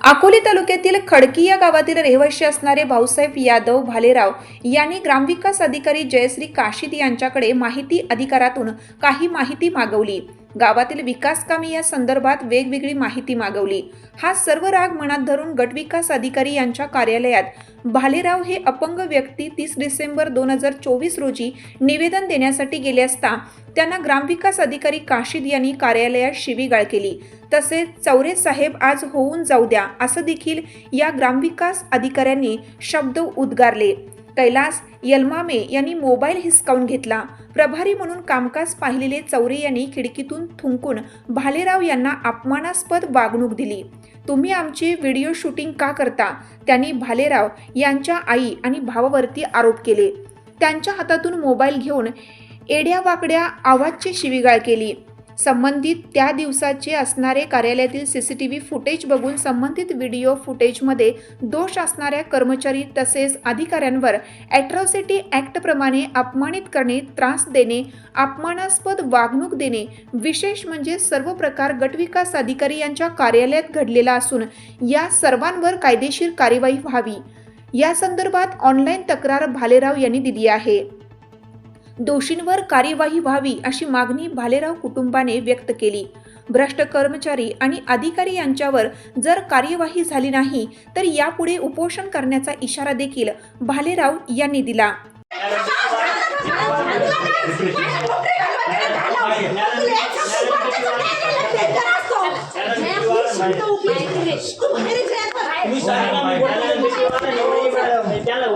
अकोले तालुक्यातील खडकी या गावातील रहिवाशी असणारे भाऊसाहेब यादव भालेराव यांनी ग्रामविकास अधिकारी जयश्री काशीद यांच्याकडे माहिती अधिकारातून काही माहिती मागवली. गावातील विकास कामे या संदर्भात वेगवेगळी माहिती मागवली. हा सर्व राग मनात धरून गटविकास अधिकारी यांच्या कार्यालयात भालेराव हे अपंग व्यक्ती तीस डिसेंबर दोन हजार चोवीस रोजी निवेदन देण्यासाठी गेले असता त्यांना ग्रामविकास अधिकारी काशीद यांनी कार्यालयात शिवीगाळ केली. तसेच चौरे साहेब आज होऊन जाऊ द्या असं देखील या ग्रामविकास अधिकाऱ्यांनी शब्द उद्गारले. कैलास यलमामे यांनी मोबाईल हिसकावून घेतला. प्रभारी म्हणून कामकाज पाहिलेले चौरे यांनी खिडकीतून थुंकून भालेराव यांना अपमानास्पद वागणूक दिली. तुम्ही आमची व्हिडिओ शूटिंग का करता? त्यांनी भालेराव यांच्या आई आणि भावावरती आरोप केले. त्यांच्या हातातून मोबाईल घेऊन एड्यावाकड्या आवाजची शिवीगाळ केली. संबंधित त्या दिवसाचे असणारे कार्यालयातील C C T V footage बघून संबंधित व्हिडिओ फुटेजमध्ये दोष असणाऱ्या कर्मचारी तसेच अधिकाऱ्यांवर ॲट्रॉसिटी ॲक्टप्रमाणे अपमानित करणे त्रास देणे अपमानास्पद वागणूक देणे विशेष म्हणजे सर्व प्रकार गटविकास अधिकारी यांच्या कार्यालयात घडलेला असून या सर्वांवर कायदेशीर कार्यवाही व्हावी. या संदर्भात ऑनलाईन तक्रार भालेराव यांनी दिली आहे. दोषींवर कार्यवाही व्हावी अशी मागणी भालेराव कुटुंबाने व्यक्त केली. भ्रष्ट कर्मचारी आणि अधिकारी यांच्यावर जर कार्यवाही झाली नाही तर यापुढे उपोषण करण्याचा इशारा देखील भालेराव यांनी दिला. त्याला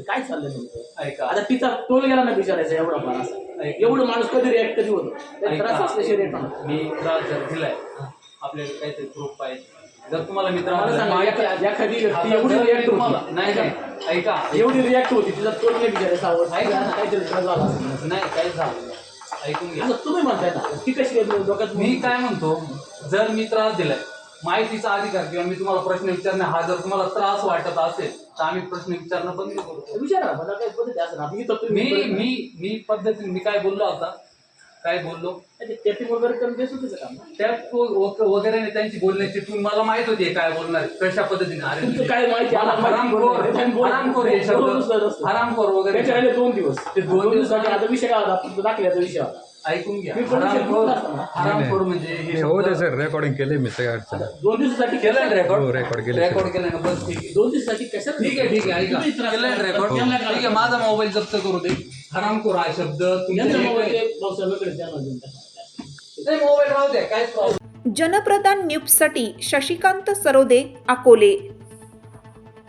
काय चाललंय नेमकं? आता तिचा टोल गेला ना विचारायचा एवढा असा एवढं माणूस कधी रिॲक्ट कधी होतो त्रास react होणार. मी त्रास जर दिलाय आपल्याकडे काहीतरी प्रूफ पाहिजे जर तुम्हाला मी त्रास मला दिला- सांगा एखा- एखादी व्यक्ती एवढी रिॲक्ट तुम्हाला नाही. नाही ऐका एवढी रिॲक्ट होती तिचा टोल नाही विचारायचा आवड ऐका ना. काहीतरी त्रास झाला. नाही काही झालं नाही. ऐकून घ्या. असं तुम्ही म्हणताय ना ती कशी आहे डोक्यात? मी काय म्हणतो जर मी त्रास दिलाय माहितीचा अधिकार किंवा मी तुम्हाला प्रश्न विचारणे हा जर तुम्हाला त्रास वाटत असेल तर आम्ही प्रश्न विचारणं बंद करतो विचारा मला काही पद्धती असं ना इथं मी मी मी पद्धतीने मी काय बोललो आता काय बोललो? त्याची वगैरे कमी बेस होते काम. त्यात वगैरे त्यांची बोलण्याची टून मला माहीत होती काय बोलणार कशा पद्धतीने अरे काय माहिती हरामखोर हे शब्द. हरामखोर वगैरे दोन दिवस. ते दोन दोन दिवस दिवसाचे आता विषय काय होता? दाखल्याचा विषय होता ऐकून घ्या मी. हरामखोर म्हणजे हे हो ते शब्द- सर रेकॉर्डिंग केले मी अडचण नाही. दोन दिवसासाठी केलंय ना रेकॉर्ड हो, रेकॉर्ड केलंय. रेकॉर्ड केलंय ना बस ठीक आहे दोन दिवसासाठी कशात ठीक आहे ठीक आहे ऐका तुम्ही त्रास केलंय करा. रेकॉर्ड त्यांना ठीक करा. आहे माझा मोबाईल जप्त करू दे हरामखोर हा शब्द तुमच्या यांचा हे मोबाईल काय- ते भाऊसाहेबांकडे द्या ना देऊन टाका. नाही मोबाईल राहू द्या काय प्रॉब्लेम जनप्रधान न्यूजसाठी शशिकांत सरोदे अकोले